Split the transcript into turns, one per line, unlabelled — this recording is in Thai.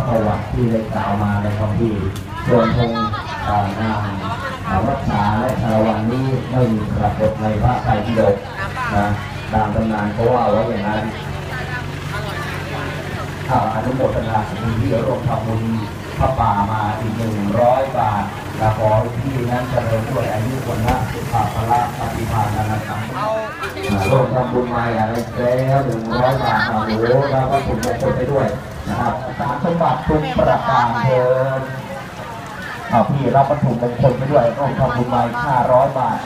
ระประวัติที่ได้กล่าวมาในคำพีส่วนธงอ่านางอ่าวัชชาและชาละวันนี้ไม่มีปรากฏในพระไตรปิฎกนะตามตำนานเขาว่าไว้อย่างนั้นข้าอนุโมทนาสมุนที่ร่วมทำบุญพระป่ามาอีกหนึ่งร้อยบาทและขอให้พี่นั้นเจริญด้วยอายุวันละสุขภาพปฏิภาณนาสังร่วมทำบุญมาอย่างไรแล้วหนึ่งร้อยบาทโอ้โหแล้วก็ถูกมงคลไปด้วย นะครับสารสมบัติทุกประการเถิดเอาพี่รับวัตถุมงคลไปด้วยร่วมทำบุญมาห้าร้อยบาท